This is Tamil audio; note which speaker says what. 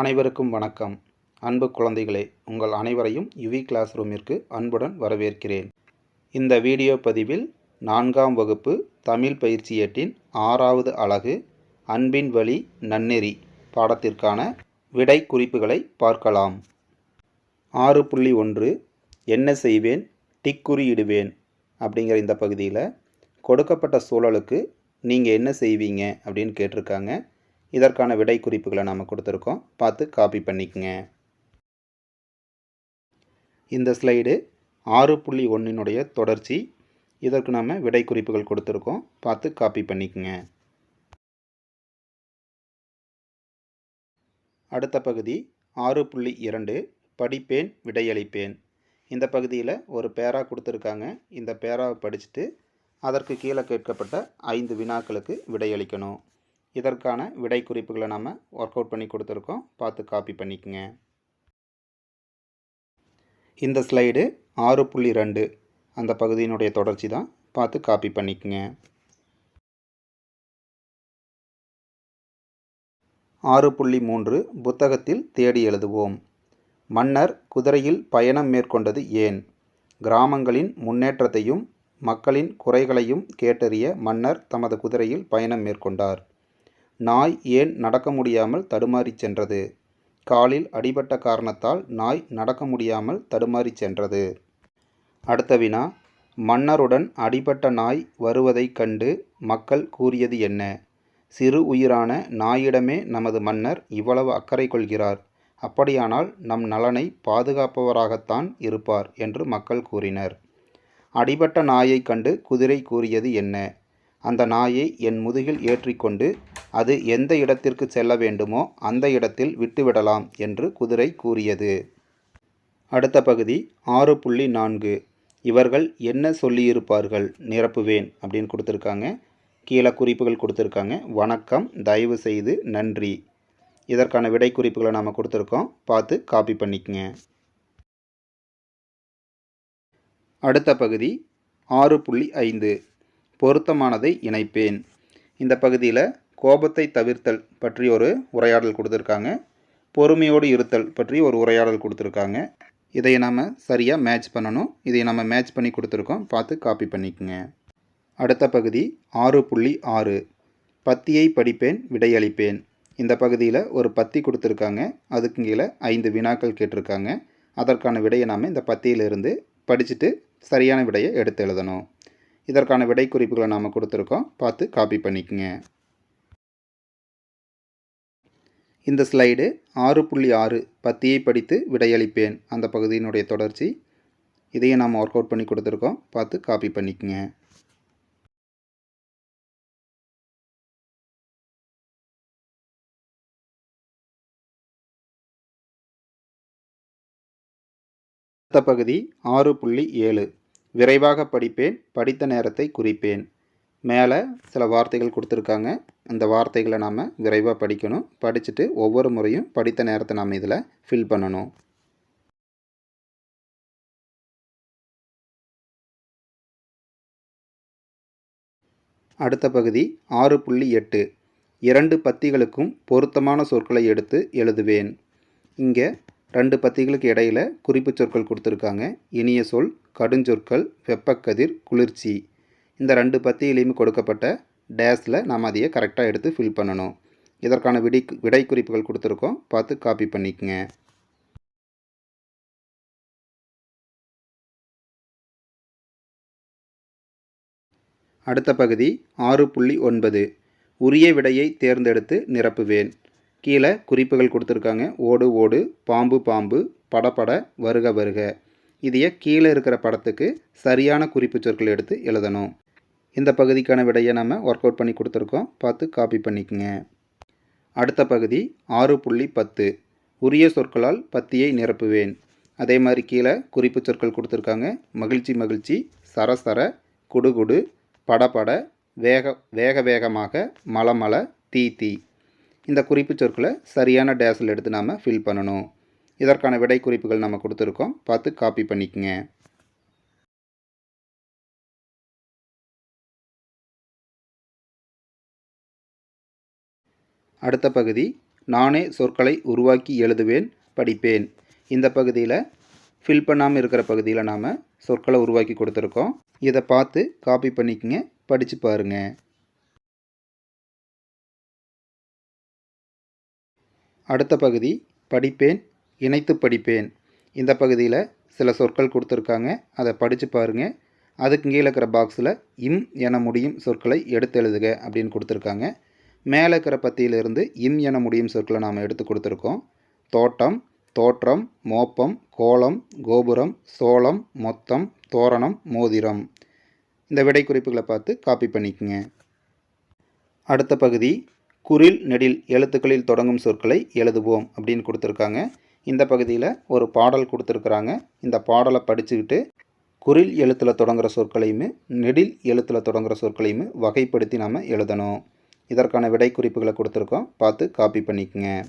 Speaker 1: அனைவருக்கும் வணக்கம். அன்பு குழந்தைகளே உங்கள் அனைவரையும் யுவி கிளாஸ் ரூமிற்கு அன்புடன் வரவேற்கிறேன். இந்த வீடியோ பதிவில் நான்காம் வகுப்பு தமிழ் பயிற்சியட்டின் ஆறாவது அலகு அன்பின் வழி நன்னெறி பாடத்திற்கான விடை குறிப்புகளை பார்க்கலாம். ஆறு புள்ளி ஒன்று என்ன செய்வேன் டிக்குறியிடுவேன் அப்படிங்கிற இந்த பகுதியில் கொடுக்கப்பட்ட சூழலுக்கு நீங்கள் என்ன செய்வீங்க அப்படின்னு கேட்டிருக்காங்க. இதற்கான விடை குறிப்புகளை நாம் கொடுத்துருக்கோம். பார்த்து காப்பி பண்ணிக்கங்க. இந்த ஸ்லைடு ஆறு புள்ளி ஒன்றினுடைய தொடர்ச்சி. இதற்கு நாம் விடை குறிப்புகள் கொடுத்துருக்கோம். பார்த்து காப்பி பண்ணிக்கங்க. அடுத்த பகுதி ஆறு புள்ளி இரண்டு. படிப்பேன் விடையளிப்பேன். இந்த பகுதியில் ஒரு பேரா கொடுத்துருக்காங்க. இந்த பேராவை படிச்சுட்டு அதற்கு கீழே கேட்கப்பட்ட ஐந்து வினாக்களுக்கு விடையளிக்கணும். இதற்கான விடை குறிப்புகளை நம்ம ஒர்க் அவுட் பண்ணி கொடுத்துருக்கோம். பார்த்து காப்பி பண்ணிக்கோங்க. இந்த ஸ்லைடு ஆறு புள்ளி ரெண்டு அந்த பகுதியினுடைய தொடர்ச்சி தான். பார்த்து காப்பி பண்ணிக்கோங்க. ஆறு புள்ளி மூன்று புத்தகத்தில் தேடி எழுதுவோம். மன்னர் குதிரையில் பயணம் மேற்கொண்டது ஏன்? கிராமங்களின் முன்னேற்றத்தையும் மக்களின் குறைகளையும் கேட்டறிய மன்னர் தமது குதிரையில் பயணம் மேற்கொண்டார். நாய் ஏன் நடக்க முடியாமல் தடுமாறிச் சென்றது? காலில் அடிபட்ட காரணத்தால் நாய் நடக்க முடியாமல் தடுமாறிச் சென்றது. அடுத்த வினா. மன்னருடன் அடிபட்ட நாய் வருவதைக் கண்டு மக்கள் கூறியது என்ன? சிறு உயிரான நாயிடமே நமது மன்னர் இவ்வளவு அக்கறை கொள்கிறார். அப்படியானால் நம் நலனை பாதுகாப்பவராகத்தான் இருப்பார் என்று மக்கள் கூறினர். அடிபட்ட நாயைக் கண்டு குதிரை கூறியது என்ன? அந்த நாயை என் முதுகில் ஏற்றிக்கொண்டு அது எந்த இடத்திற்கு செல்ல வேண்டுமோ அந்த இடத்தில் விட்டுவிடலாம் என்று குதிரை கூறியது. அடுத்த பகுதி ஆறு புள்ளி நான்கு. இவர்கள் என்ன சொல்லியிருப்பார்கள்? நிரப்புவேன் அப்படின்னு கொடுத்துருக்காங்க. கீழே குறிப்புகள் கொடுத்துருக்காங்க. வணக்கம் தயவு செய்து நன்றி. இதற்கான விடை குறிப்புகளை நாம் கொடுத்துருக்கோம். பார்த்து காப்பி பண்ணிக்கங்க. அடுத்த பகுதி ஆறு புள்ளி ஐந்து. பொருத்தமானதை இணைப்பேன். இந்த பகுதியில் கோபத்தை தவிர்த்தல் பற்றி ஒரு உரையாடல் கொடுத்துருக்காங்க. பொறுமையோடு இருத்தல் பற்றி ஒரு உரையாடல் கொடுத்துருக்காங்க. இதை நாம் சரியாக மேட்ச் பண்ணணும். இதை நம்ம மேட்ச் பண்ணி கொடுத்துருக்கோம். பார்த்து காப்பி பண்ணிக்கோங்க. அடுத்த பகுதி ஆறு புள்ளி ஆறு. பத்தியை படிப்பேன் விடையளிப்பேன். இந்த பகுதியில் ஒரு பத்தி கொடுத்துருக்காங்க. அதுக்கு கீழே ஐந்து வினாக்கள் கேட்டிருக்காங்க. அதற்கான விடையை நாம் இந்த பத்தியிலிருந்து படிச்சுட்டு சரியான விடையை எடுத்து எழுதணும். இதற்கான விடை குறிப்புகளை நாம் கொடுத்துருக்கோம். பார்த்து காப்பி பண்ணிக்கோங்க. இந்த ஸ்லைடு ஆறு புள்ளி ஆறு பத்தியை படித்து விடையளிப்பேன். அந்த பகுதியினுடைய தொடர்ச்சி. இதையும் நாம் ஒர்க் அவுட் பண்ணி கொடுத்துருக்கோம். பார்த்து காப்பி பண்ணிக்கோங்க. அடுத்த பகுதி ஆறு புள்ளி ஏழு. விரைவாக படிப்பேன். படித்த நேரத்தை குறிப்பேன். மேலே சில வார்த்தைகள் கொடுத்துருக்காங்க. அந்த வார்த்தைகளை நாம் விரைவாக படிக்கணும். படிச்சுட்டு ஒவ்வொரு முறையும் படித்த நேரத்தை நாம் இதில் ஃபில் பண்ணணும். அடுத்த பகுதி ஆறு புள்ளி எட்டு. இரண்டு பத்திகளுக்கும் பொருத்தமான சொற்களை எடுத்து எழுதுவேன். இங்கே ரெண்டு பத்திகளுக்கு இடையில் குறிப்பு சொற்கள் கொடுத்துருக்காங்க. இனிய சொல் கடுஞ்சொற்கள் வெப்பக்கதிர் குளிர்ச்சி. இந்த ரெண்டு பத்தியிலையுமே கொடுக்கப்பட்ட டேஸில் நாம் அதையே கரெக்டாக எடுத்து ஃபில் பண்ணணும். இதற்கான விடை விடை குறிப்புகள் கொடுத்துருக்கோம். பார்த்து காப்பி பண்ணிக்கங்க. அடுத்த பகுதி ஆறு புள்ளி ஒன்பது. உரிய விடையை தேர்ந்தெடுத்து நிரப்புவேன். கீழே குறிப்புகள் கொடுத்துருக்காங்க. ஓடு ஓடு பாம்பு பாம்பு படப்பட வருக வருக. இதையே கீழே இருக்கிற படத்துக்கு சரியான குறிப்பு சொற்கள் எடுத்து எழுதணும். இந்த பகுதிக்கான விடையை நம்ம ஒர்க் அவுட் பண்ணி கொடுத்துருக்கோம். பார்த்து காப்பி பண்ணிக்கோங்க. அடுத்த பகுதி ஆறு புள்ளி பத்து. உரிய சொற்களால் பத்தியை நிரப்புவேன். அதே மாதிரி கீழே குறிப்பு சொற்கள் கொடுத்துருக்காங்க. மகிழ்ச்சி மகிழ்ச்சி சரசர குடுகுடு படபட வேக வேக வேகமாக மலமல தீ தீ. இந்த குறிப்பு சொற்களை சரியான டேஸில் எடுத்து நாம் ஃபில் பண்ணணும். இதற்கான விடை குறிப்புகள் நம்ம கொடுத்துருக்கோம். பார்த்து காப்பி பண்ணிக்கோங்க. அடுத்த பகுதி நானே சொற்களை உருவாக்கி எழுதுவேன் படிப்பேன். இந்த பகுதியில் ஃபில் பண்ணாமல் இருக்கிற பகுதியில் நாம் சொற்களை உருவாக்கி கொடுத்துருக்கோம். இதை பார்த்து காப்பி பண்ணிக்கங்க படித்து பாருங்கள் அடுத்த பகுதி படிப்பேன் இணைத்து படிப்பேன். இந்த பகுதியில் சில சொற்கள் கொடுத்துருக்காங்க அதை படித்து பாருங்கள் அதுக்கு கீழே இருக்கிற பாக்ஸில் இம் என முடியும் சொற்களை எடுத்து எழுதுக அப்படின்னு கொடுத்துருக்காங்க. மேலே இருக்கிற பத்தியிலிருந்து இம் என முடியும் சொற்களை நாம் எடுத்து கொடுத்துருக்கோம். தோட்டம் தோற்றம் மோப்பம் கோலம் கோபுரம் சோளம் மொத்தம் தோரணம் மோதிரம். இந்த விடை குறிப்புகளை பார்த்து காப்பி பண்ணிக்கங்க. அடுத்த பகுதி குரில் நெடில் எழுத்துக்களில் தொடங்கும் சொற்களை எழுதுவோம் அப்படின்னு கொடுத்துருக்காங்க. இந்த பகுதியில் ஒரு பாடல் கொடுத்துருக்குறாங்க. இந்த பாடலை படிச்சுக்கிட்டு குரில் எழுத்தில் தொடங்குற சொற்களையுமே நெடில் எழுத்தில் தொடங்குற சொற்களையுமே வகைப்படுத்தி நாம் எழுதணும். இதற்கான விடை குறிப்புகளை கொடுத்துருக்கோம். பார்த்து காப்பி பண்ணிக்கங்க.